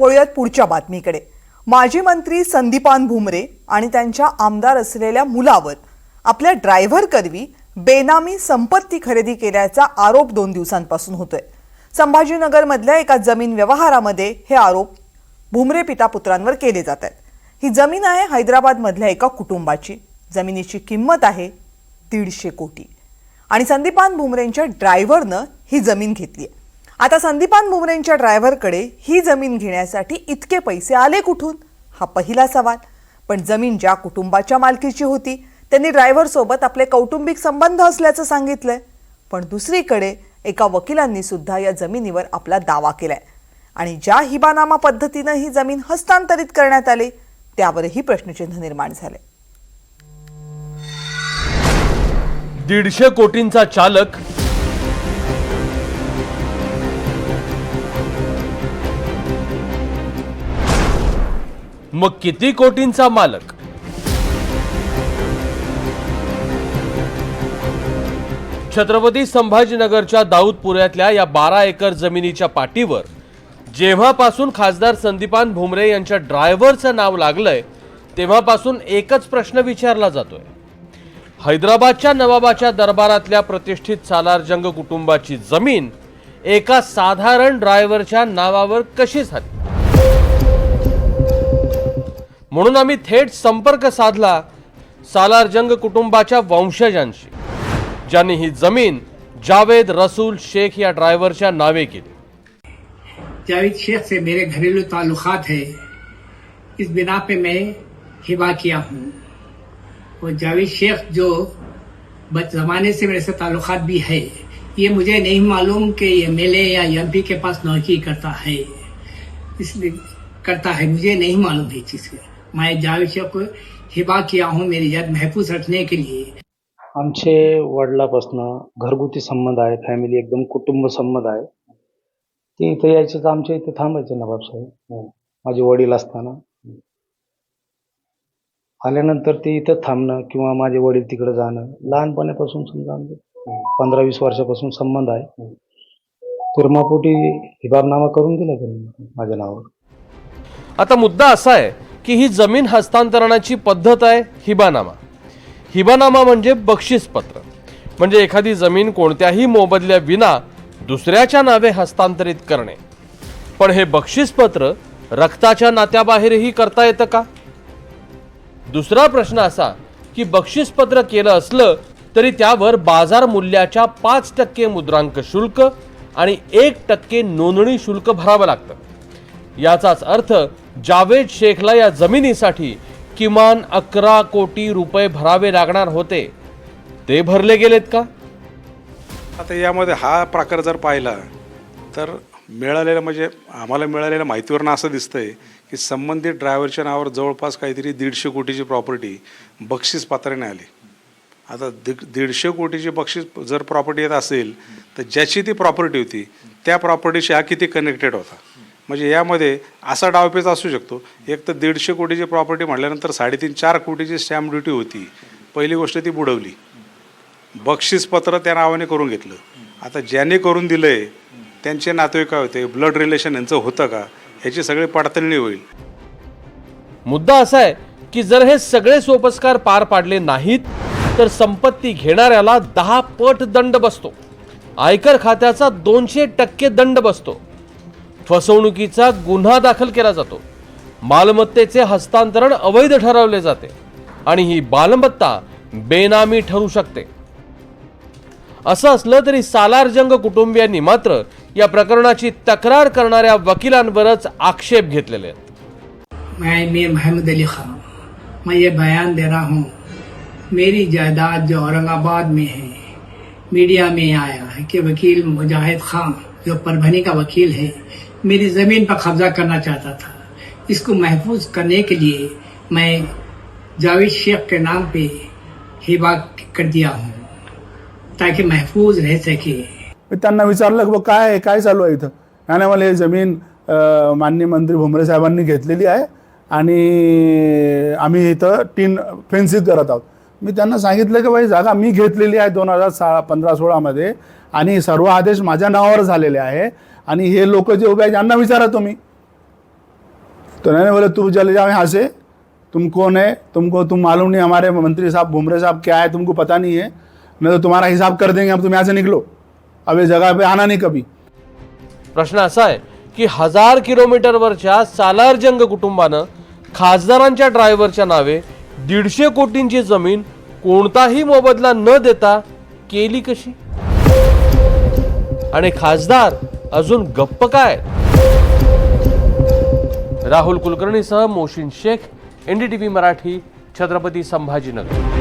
वळूयात पुढच्या बातमीकडे. माजी मंत्री संदीपान भुमरे आणि त्यांच्या आमदार असलेल्या मुलावर आपल्या ड्रायव्हर करवी बेनामी संपत्ती खरेदी केल्याचा आरोप दोन दिवसांपासून होतोय. संभाजीनगरमधल्या एका जमीन व्यवहारामध्ये हे आरोप भुमरे पिता पुत्रांवर केले जात आहेत ही जमीन आहे हैदराबादमधल्या एका कुटुंबाची. जमिनीची किंमत आहे दीडशे कोटी. आणि संदीपान भुमरेंच्या ड्रायव्हरनं ही जमीन घेतली आहे आता संदीपान मुमरेंच्या ड्रायव्हरकडे ही जमीन घेण्यासाठी इतके पैसे आले कुठून? हा पहिला सवाल. पण जमीन ज्या कुटुंबाच्या मालकीची होती त्यांनी ड्रायव्हरसोबत आपले कौटुंबिक संबंध असल्याचं सांगितलंय. पण दुसरीकडे एका वकिलांनी सुद्धा या जमिनीवर आपला दावा केलाय. आणि ज्या हिबानामा पद्धतीनं ही जमीन हस्तांतरित करण्यात आली त्यावरही प्रश्नचिन्ह निर्माण झाले. दीडशे कोटींचा चालक मग किती कोटींचा मालक? छत्रपती संभाजीनगरच्या दाऊदपुऱ्यातल्या या बारा एकर जमिनीच्या पाटीवर जेव्हापासून खासदार संदीपान भुमरे यांच्या ड्रायव्हरचं नाव लागलंय तेव्हापासून एकच प्रश्न विचारला जातोय. हैदराबादच्या नवाबाच्या दरबारातल्या प्रतिष्ठित सालारजंग कुटुंबाची जमीन एका साधारण ड्रायव्हरच्या नावावर कशी झाली? म्हणून आम्ही थेट संपर्क साधला सालारजंग कुटुंबाच्या वंशजांशी ज्यांनी ही जमीन जावेद रसूल शेख या ड्रायव्हरच्या नावे केली. जावेद शेख से मेरे घरेलू ताल्लुकात है. इस बिना पे मैं हिबा किया हूँ। और जावेद शेख जो बच जमाने से मेरे से ताल्लुकात भी है ये मुझे नहीं मालूम कि एम एल या एम के पास नौकरी करता है। इसलिए करता है मुझे नहीं मालूम है चीज़। मैं जावेद शेख को हिबा किया हूँ मेरी याद महफूज रखने के लिए। आमचे वडिलापासनं घरगुती संबंध आहे फॅमिली एकदम कुटुंब संबंध आहे. ते इथं यायचे तर आमच्या इथं थांबायचे नवाब साहेब. माझे वडील असताना. आल्यानंतर ते इथं थांबणं किंवा माझे वडील तिकडे जाणं लहानपणापासून समजा आमचे पंधरा वीस वर्षापासून संबंध आहे. तिरमापोटी हिबाबनामा करून दिला त्यांनी माझ्या नावावर. आता मुद्दा असा आहे की ही जमीन हस्तांतरणाची पद्धत आहे हिबानामा. हिबानामा म्हणजे बक्षीसपत्र. म्हणजे एखादी जमीन कोणत्याही मोबदल्या विना दुसऱ्याच्या नावे हस्तांतरित करणे. पण हे बक्षीसपत्र रक्ताच्या नात्याबाहेरही करता येतं का? दुसरा प्रश्न असा की बक्षीसपत्र केलं असलं तरी त्यावर बाजार मूल्याच्या पाच टक्के मुद्रांक शुल्क आणि एक टक्के नोंदणी शुल्क भरावं लागतं. याचाच अर्थ जावेद शेखला या जमिनीसाठी किमान अकरा कोटी रुपये भरावे लागणार होते. ते भरले गेलेत का? आता यामध्ये हा प्रकार जर पाहिला तर मिळालेलं म्हणजे आम्हाला मिळालेल्या माहितीवरनं असं दिसतंय की संबंधित ड्रायव्हरच्या नावावर जवळपास काहीतरी दीडशे कोटीची प्रॉपर्टी बक्षीस पात्राने आली. आता दीड दीडशे कोटीची बक्षीस जर प्रॉपर्टी येत असेल तर ज्याची ती प्रॉपर्टी होती त्या प्रॉपर्टीशी हा किती कनेक्टेड होता? म्हणजे यामध्ये असा डावपेच असू शकतो. एक तर दीडशे कोटीची प्रॉपर्टी म्हटल्यानंतर साडेतीन चार कोटीची स्टॅम्प ड्युटी होती. पहिली गोष्ट ती बुडवली. बक्षीसपत्र त्या नावाने करून घेतलं. आता ज्याने करून दिलं आहे त्यांचे नातेवाईक काय होते? ब्लड रिलेशन यांचं होतं का? ह्याची सगळी पडताळणी होईल. मुद्दा असा आहे की जर हे सगळे सोपस्कार पार पाडले नाहीत तर संपत्ती घेणाऱ्याला दहा पट दंड बसतो. आयकर खात्याचा दोनशे टक्के दंड बसतो. फसवणुकीचा गुन्हा दाखल केला जातो. मालमत्तेचे हस्तांतरण अवैध ठरवले जाते आणि ही मालमत्ता बेनामी ठरू शकते. असं असलं तरी सालारजंग कुटुंबियांनी मात्र या प्रकरणाची तक्रार करणाऱ्या वकिलांवरच आक्षेप घेतलेले आहेत. मैं मीर मोहम्मद अली खान। मैं ये बयान दे रहा हूँ। मेरी जायदाद जो औरंगाबाद में है मीडिया में आया है कि वकील मुजाहिद खान जो परभनी का वकील है मेरी ज़मीन पर कब्जा करना चाहता था। इसको महफूज करने के लिए मैं जावेद शेख के नाम पे हिबा कर दिया हूँ ताकि महफूज रह सके। मी त्यांना विचारलं की बुवा काय आहे? काय चालू आहे इथं? आणि मला हे जमीन अं, माननीय मंत्री भुमरे साहेबांनी घेतलेली आहे आणि आम्ही इथं तीन फेन्सिंग करत आहोत. मी त्यांना सांगितलं की बाई जागा मी घेतलेली आहे दोन हजार सा पंधरा सोळामध्ये आणि सर्व आदेश माझ्या नावावर झालेले आहे. आणि हे लोक जे उभे आहेत यांना विचारा तुम्ही. तो नाही बोले तू चले जाओ यहाँ से तुम कौन है? तुमको तुम मालूम नहीं हमारे मंत्री साहब भुमरे साहब क्या है तुमको पता नहीं है। नहीं तो तुम्हारा हिसाब कर देंगे अब तुम यहाँ से निकलो। अब ये जगह पे आना नहीं कभी. प्रश्न असा आहे की हजार किलोमीटरवरच्या सालारजंग कुटुंबानं खासदारांच्या ड्रायव्हरच्या नावे दीडशे कोटींची जमीन कोणताही मोबदला न देता केली कशी? आणि खासदार अजून गप्प काय? राहुल कुलकर्णीसह मोशीन शेख एनडीटीव्ही मराठी छत्रपती संभाजीनगर.